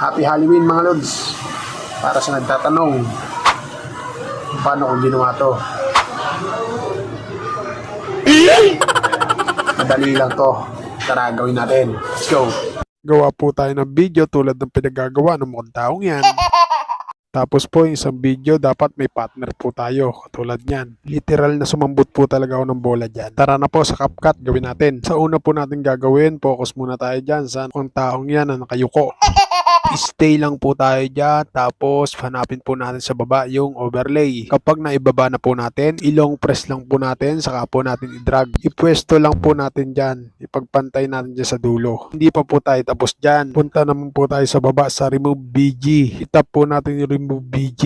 Happy Halloween mga lods. Para sa nagtatanong, paano ko ginawa to? Madali lang to. Tara, gawin natin. Let's go. Gawa po tayo ng video tulad ng pinagagawa ng mukhang taong yan. Tapos po, yung isang video, dapat may partner po tayo. Katulad niyan. Literal na sumambot po talaga ako ng bola dyan. Tara na po sa CapCut, gawin natin. Sa una po natin gagawin, focus muna tayo dyan sa kung taong yan na nakayuko. Stay lang po tayo dyan. Tapos, hanapin po natin sa baba yung overlay. Kapag naibaba na po natin, ilong press lang po natin, saka po natin i-drag. Ipwesto lang po natin dyan. Ipagpantay natin dyan sa dulo. Hindi pa po tayo tapos dyan. Punta naman po tayo sa baba sa remove BG. Itap po natin yung remove BG.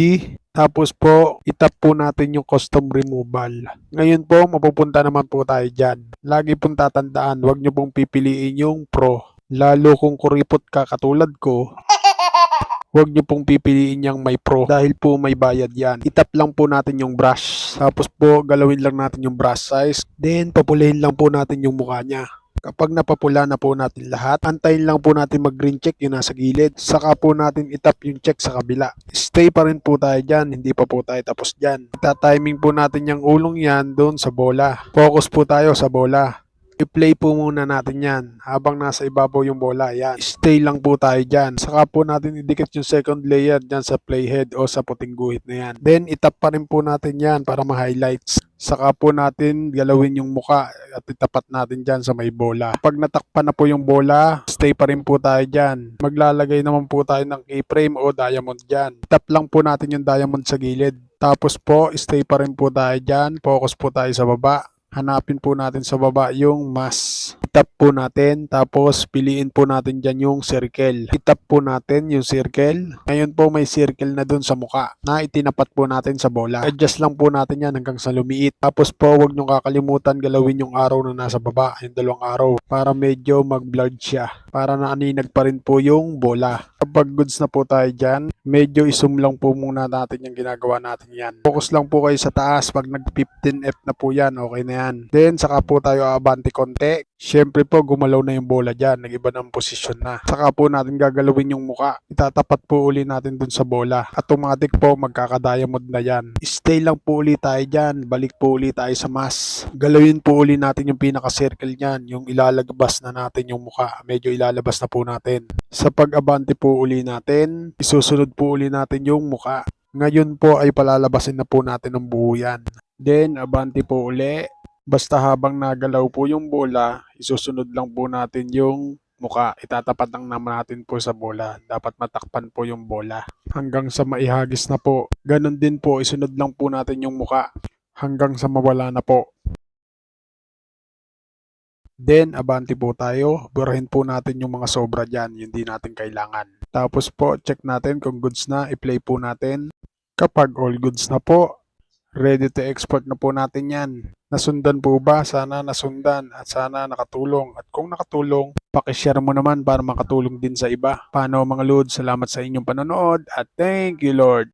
Tapos po, itap po natin yung custom removal. Ngayon po, mapupunta naman po tayo dyan. Lagi pong tatandaan, huwag nyo pong pipiliin yung pro. Lalo kung kuripot ka katulad ko, Huwag niyo pong pipiliin yung may pro dahil po may bayad yan. Itap lang po natin yung brush. Tapos po galawin lang natin yung brush size. Then papulahin lang po natin yung mukha niya. Kapag napapula na po natin lahat, antayin lang po natin mag green check yung nasa gilid. Saka po natin itap yung check sa kabila. Stay pa rin po tayo dyan, hindi pa po tayo tapos dyan. Ita-timing po natin yung ulong yan doon sa bola. Focus po tayo sa bola. I-play po muna natin yan habang nasa ibabaw yung bola. Yan. Stay lang po tayo dyan. Saka po natin idikit yung second layer dyan sa playhead o sa puting guhit na yan. Then itap pa rin po natin yan para ma-highlights. Saka po natin galawin yung muka at itapat natin dyan sa may bola. Pag natakpan na po yung bola, stay pa rin po tayo dyan. Maglalagay naman po tayo ng keyframe o diamond dyan. Tap lang po natin yung diamond sa gilid. Tapos po, stay pa rin po tayo dyan. Focus po tayo sa baba hanapin po natin sa baba yung mas. Itap po natin, tapos piliin po natin dyan yung circle. Itap po natin yung circle. Ngayon po may circle na dun sa muka na itinapat po natin sa bola. Adjust lang po natin yan hanggang sa lumiit. Tapos po huwag nyo kakalimutan galawin yung araw na nasa baba, yung dalawang araw, para medyo mag-blurred siya. Para naaninag pa rin po yung bola. Kapag goods na po tayo dyan, medyo isum lang po muna natin yung ginagawa natin yan. Focus lang po kayo sa taas. Pag nag 15F na po yan, okay na yan. Then, saka po tayo abante konti. Siyempre po, gumalaw na yung bola dyan. Nag-iba ng posisyon na. Saka po natin gagalawin yung muka. Itatapat po uli natin dun sa bola. Automatic po, magkakadiamond na yan. Stay lang po uli tayo dyan. Balik po uli tayo sa mas. Galawin po uli natin yung pinaka-circle niyan. Yung ilalagabas na natin yung muka. Medyo ilalabas na po natin. Sa pag-abante po uli natin, isusunod po uli natin yung muka. Ngayon po ay palalabasin na po natin ang buo yan. Then, abante po uli. Basta habang nagalaw po yung bola, isusunod lang po natin yung muka. Itatapat lang naman natin po sa bola. Dapat matakpan po yung bola. Hanggang sa maihagis na po. Ganon din po, isunod lang po natin yung muka. Hanggang sa mawala na po. Then, abante po tayo. Burahin po natin yung mga sobra dyan. Yung di natin kailangan. Tapos po, check natin kung goods na. I-play po natin. Kapag all goods na po, ready to export na po natin yan. Nasundan po ba? Sana nasundan at sana nakatulong. At kung nakatulong, pakishare mo naman para makatulong din sa iba. Paano mga Lord? Salamat sa inyong panonood at thank you Lord.